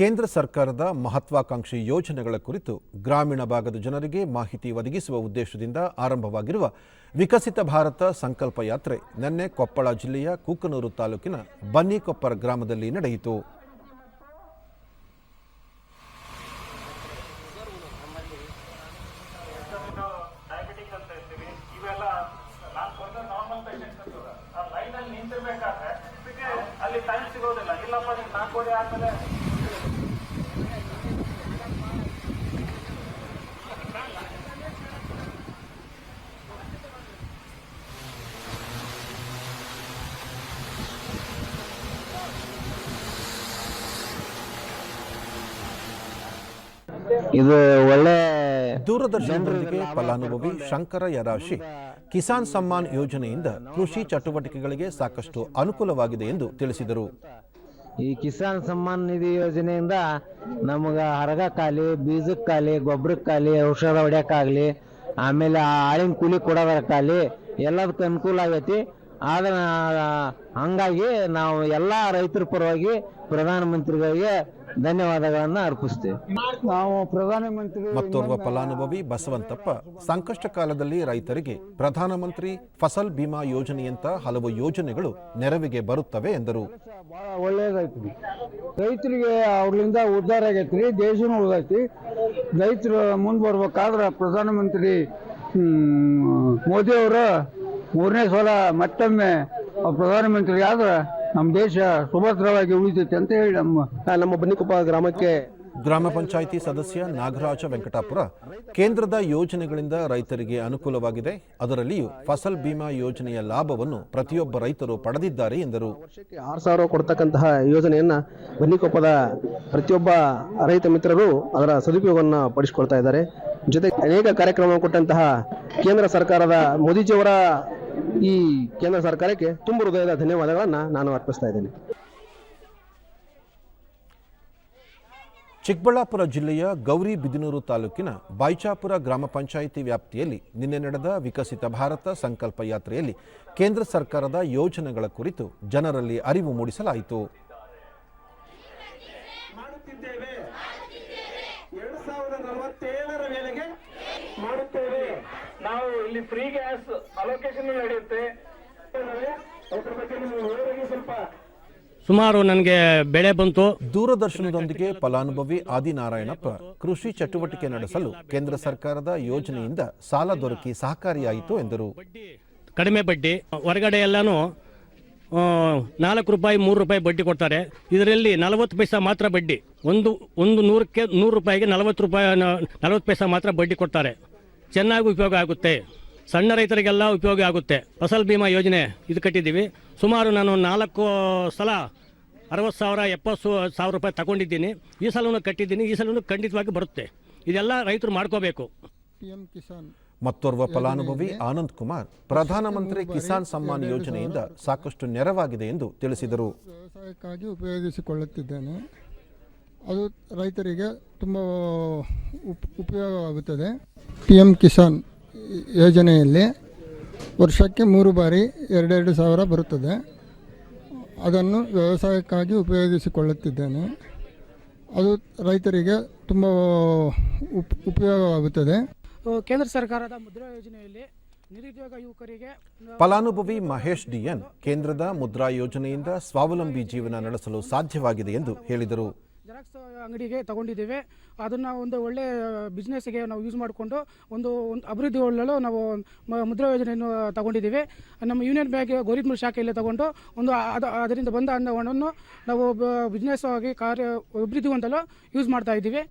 ಕೇಂದ್ರ ಸರ್ಕಾರದ ಮಹತ್ವಾಕಾಂಕ್ಷಿ ಯೋಜನೆಗಳ ಕುರಿತು ಗ್ರಾಮೀಣ ಭಾಗದ ಜನರಿಗೆ ಮಾಹಿತಿ ಒದಗಿಸುವ ಉದ್ದೇಶದಿಂದ ಆರಂಭವಾಗಿರುವ ವಿಕಸಿತ ಭಾರತ ಸಂಕಲ್ಪ ಯಾತ್ರೆ ನಿನ್ನೆ ಕೊಪ್ಪಳ ಜಿಲ್ಲೆಯ ಕೂಕನೂರು ತಾಲೂಕಿನ ಬನ್ನಿಕೊಪ್ಪರ ಗ್ರಾಮದಲ್ಲಿ ನಡೆಯಿತು. ಅಲ್ಲಿ ಟೈಮ್ ಸಿಗೋದಿಲ್ಲ. ಇಲ್ಲಪ್ಪ ನೀವು ನಾಲ್ಕೂವರೆ ಆದ್ಮೇಲೆ ಇದು ಒಳ್ಳೆ ದೂರದರ್ಶನದೊಂದಿಗೆ ಫಲಾನುಭವಿ ಶಂಕರ ಯರಾಶಿ ಕಿಸಾನ್ ಸಮ್ಮಾನ್ ಯೋಜನೆಯಿಂದ ಕೃಷಿ ಚಟುವಟಿಕೆಗಳಿಗೆ ಸಾಕಷ್ಟು ಅನುಕೂಲವಾಗಿದೆ ಎಂದು ತಿಳಿಸಿದರು. ಈ ಕಿಸಾನ್ ಸಮ್ಮಾನ್ ನಿಧಿ ಯೋಜನೆಯಿಂದ ನಮಗ ಹರಗಕ್ಕಾಗಲಿ ಬೀಜಕ್ಕಾಗಲಿ ಗೊಬ್ಬರಕ್ಕಾಗಲಿ ಔಷಧ ಹೊಡ್ಯಕ್ಕಾಗ್ಲಿ ಆಮೇಲೆ ಆ ಆಳಿನ ಕೂಲಿ ಕೊಡೋದಕ್ಕಾಗಲಿ ಎಲ್ಲದಕ್ಕೂ ಅನುಕೂಲ ಆಗೈತಿ. ಆದ್ರೆ ಹಂಗಾಗಿ ನಾವು ಎಲ್ಲಾ ರೈತರ ಪರವಾಗಿ ಪ್ರಧಾನಮಂತ್ರಿಗಳಿಗೆ ಧನ್ಯವಾದಗಳನ್ನ ಅರ್ಪಿಸ್ತೇವೆ. ನಾವು ಪ್ರಧಾನಮಂತ್ರಿ ಮತ್ತೋರ್ವ ಫಲಾನುಭವಿ ಬಸವಂತಪ್ಪ ಸಂಕಷ್ಟ ಕಾಲದಲ್ಲಿ ರೈತರಿಗೆ ಪ್ರಧಾನಮಂತ್ರಿ ಫಸಲ್ ಬಿಮಾ ಯೋಜನೆಯಂತ ಹಲವು ಯೋಜನೆಗಳು ನೆರವಿಗೆ ಬರುತ್ತವೆ ಎಂದರು. ಬಹಳ ರೈತರಿಗೆ ಅವ್ರಿಂದ ಉದ್ಧಾರ ಆಗೈತ್ರಿ ದೇಶನೂ ಉಳಿದೈತಿ. ರೈತರು ಮುಂದೆ ಬರ್ಬೇಕಾದ್ರೆ ಪ್ರಧಾನಮಂತ್ರಿ ಹ್ಮ್, ಮೋದಿ ಅವರು ಮೂರನೇ ಸಲ ಮತ್ತೊಮ್ಮೆ ಪ್ರಧಾನಮಂತ್ರಿ ಆದ್ರೆ ನಮ್ಮ ದೇಶ ಸುಭದ್ರವಾಗಿ ಉಳಿತೈತೆ ಅಂತ ಹೇಳಿ ನಮ್ಮ ನಮ್ಮ ಬನ್ನಿಕೊಪ್ಪ ಗ್ರಾಮಕ್ಕೆ ಗ್ರಾಮ ಪಂಚಾಯಿತಿ ಸದಸ್ಯ ನಾಗರಾಜ ವೆಂಕಟಾಪುರ ಕೇಂದ್ರದ ಯೋಜನೆಗಳಿಂದ ರೈತರಿಗೆ ಅನುಕೂಲವಾಗಿದೆ. ಅದರಲ್ಲಿಯೂ ಫಸಲ್ ಬಿಮಾ ಯೋಜನೆಯ ಲಾಭವನ್ನು ಪ್ರತಿಯೊಬ್ಬ ರೈತರು ಪಡೆದಿದ್ದಾರೆ ಎಂದರು. ವರ್ಷಕ್ಕೆ ಆರು ಸಾವಿರ ಕೊಡ್ತಕ್ಕಂತಹ ಯೋಜನೆಯನ್ನ ಬನ್ನಿಕೊಪ್ಪದ ಪ್ರತಿಯೊಬ್ಬ ರೈತ ಮಿತ್ರರು ಅದರ ಸದುಪಯೋಗವನ್ನು ಪಡಿಸಿಕೊಳ್ತಾ ಇದ್ದಾರೆ. ಜೊತೆಗೆ ಅನೇಕ ಕಾರ್ಯಕ್ರಮ ಕೊಟ್ಟಂತಹ ಕೇಂದ್ರ ಸರ್ಕಾರದ ಮೋದಿಜಿಯವರ ಈ ಕೇಂದ್ರ ಸರ್ಕಾರಕ್ಕೆ ತುಂಬ ಹೃದಯದ ಧನ್ಯವಾದಗಳನ್ನು ನಾನು ಅರ್ಪಿಸ್ತಾ ಇದ್ದೇನೆ. ಚಿಕ್ಕಬಳ್ಳಾಪುರ ಜಿಲ್ಲೆಯ ಗೌರಿಬಿದನೂರು ತಾಲೂಕಿನ ಬಾಯ್ಚಾಪುರ ಗ್ರಾಮ ಪಂಚಾಯಿತಿ ವ್ಯಾಪ್ತಿಯಲ್ಲಿ ನಿನ್ನೆ ನಡೆದ ವಿಕಸಿತ ಭಾರತ ಸಂಕಲ್ಪ ಯಾತ್ರೆಯಲ್ಲಿ ಕೇಂದ್ರ ಸರ್ಕಾರದ ಯೋಜನೆಗಳ ಕುರಿತು ಜನರಲ್ಲಿ ಅರಿವು ಮೂಡಿಸಲಾಯಿತು. ಇಲ್ಲಿ ಫ್ರೀ ಗ್ಯಾಸ್ ಅಲೋಕೇಶನ್ ನಡೆಯುತ್ತೆ. ಅದ್ರ ಬಗ್ಗೆ ನೀವು ವಿವರವಾಗಿ ಸ್ವಲ್ಪ ಸುಮಾರು ನನಗೆ ಬೆಳೆ ಬಂತು. ದೂರದರ್ಶನದೊಂದಿಗೆ ಫಲಾನುಭವಿ ಆದಿನಾರಾಯಣಪ್ಪ ಕೃಷಿ ಚಟುವಟಿಕೆ ನಡೆಸಲು ಕೇಂದ್ರ ಸರ್ಕಾರದ ಯೋಜನೆಯಿಂದ ಸಾಲ ದೊರಕಿ ಸಹಕಾರಿಯಾಯಿತು ಎಂದರು. ಕಡಿಮೆ ಬಡ್ಡಿ ಹೊರಗಡೆ ಎಲ್ಲಾನು ನಾಲ್ಕು ರೂಪಾಯಿ ಮೂರು ರೂಪಾಯಿ ಬಡ್ಡಿ ಕೊಡ್ತಾರೆ. ಇದರಲ್ಲಿ ನಲವತ್ತು ಪೈಸಾ ಮಾತ್ರ ಬಡ್ಡಿ. ಒಂದು ಒಂದು ನೂರಕ್ಕೆ ನೂರು ರೂಪಾಯಿಗೆ ನಲವತ್ತು ರೂಪಾಯಿ ನಲವತ್ತು ಪೈಸಾ ಮಾತ್ರ ಬಡ್ಡಿ ಕೊಡ್ತಾರೆ. ಚೆನ್ನಾಗಿ ಉಪಯೋಗ ಆಗುತ್ತೆ. ಸಣ್ಣ ರೈತರಿಗೆಲ್ಲ ಉಪಯೋಗ ಆಗುತ್ತೆ. ಫಸಲ್ ಬಿಮಾ ಯೋಜನೆ ಇದು ಕಟ್ಟಿದ್ದೀವಿ. ಸುಮಾರು ನಾನು ನಾಲ್ಕು ಸಲ ಅರವತ್ತು ಸಾವಿರ ಎಪ್ಪತ್ತು ಸಾವಿರ ರೂಪಾಯಿ ತಗೊಂಡಿದ್ದೀನಿ. ಈ ಸಲನೂ ಕಟ್ಟಿದ್ದೀನಿ. ಈ ಸಲನೂ ಖಂಡಿತವಾಗಿ ಬರುತ್ತೆ. ಇದೆಲ್ಲ ರೈತರು ಮಾಡ್ಕೋಬೇಕು. ಪಿ ಎಂ ಕಿಸಾನ್ ಮತ್ತೋರ್ವ ಫಲಾನುಭವಿ ಆನಂದ್ ಕುಮಾರ್ ಪ್ರಧಾನಮಂತ್ರಿ ಕಿಸಾನ್ ಸಮ್ಮಾನ್ ಯೋಜನೆಯಿಂದ ಸಾಕಷ್ಟು ನೆರವಾಗಿದೆ ಎಂದು ತಿಳಿಸಿದರು. ವ್ಯವಸಾಯಕ್ಕಾಗಿ ಉಪಯೋಗಿಸಿಕೊಳ್ಳುತ್ತಿದ್ದೇನೆ. ಅದು ರೈತರಿಗೆ ತುಂಬ ಉಪ್ ಉಪಯೋಗವಾಗುತ್ತದೆ ಪಿ ಎಂ ಕಿಸಾನ್ ಯೋಜನೆಯಲ್ಲಿ ವರ್ಷಕ್ಕೆ ಮೂರು ಬಾರಿ ಎರಡೆರಡು ಸಾವಿರ ಬರುತ್ತದೆ. ಅದನ್ನು ವ್ಯವಸಾಯಕ್ಕಾಗಿ ಉಪಯೋಗಿಸಿಕೊಳ್ಳುತ್ತಿದ್ದೇನೆ. ಅದು ರೈತರಿಗೆ ತುಂಬ ಉಪ್ ಉಪಯೋಗವಾಗುತ್ತದೆ. ಕೇಂದ್ರ ಸರ್ಕಾರದ ಮುದ್ರಾ ಯೋಜನೆಯಲ್ಲಿ ನಿರುದ್ಯೋಗ ಯುವಕರಿಗೆ ಫಲಾನುಭವಿ ಮಹೇಶ್ ಡಿಎನ್ ಕೇಂದ್ರದ ಮುದ್ರಾ ಯೋಜನೆಯಿಂದ ಸ್ವಾವಲಂಬಿ ಜೀವನ ನಡೆಸಲು ಸಾಧ್ಯವಾಗಿದೆ ಎಂದು ಹೇಳಿದರು. ಜೆರಾಕ್ಸ್ ಅಂಗಡಿಗೆ ತಗೊಂಡಿದ್ದೀವಿ. ಅದನ್ನು ಒಂದು ಒಳ್ಳೆ ಬಿಸ್ನೆಸ್ಗೆ ನಾವು ಯೂಸ್ ಮಾಡಿಕೊಂಡು ಒಂದು ಒಂದು ಅಭಿವೃದ್ಧಿ ಹೊಳ್ಳಲು ನಾವು ಮುದ್ರಾ ಯೋಜನೆಯನ್ನು ತಗೊಂಡಿದ್ದೀವಿ. ನಮ್ಮ ಯೂನಿಯನ್ ಬ್ಯಾಂಕ್ ಗೋರಿತ್ಮೂರು ಶಾಖೆಯಲ್ಲಿ ತಗೊಂಡು ಒಂದು ಅದು, ಅದರಿಂದ ಬಂದ ಹಣವನ್ನು ನಾವು ಬಿಸ್ನೆಸ್ ಆಗಿ ಕಾರ್ಯ, ಅಭಿವೃದ್ಧಿ ಹೊಂದಲು ಯೂಸ್ ಮಾಡ್ತಾ ಇದ್ದೀವಿ.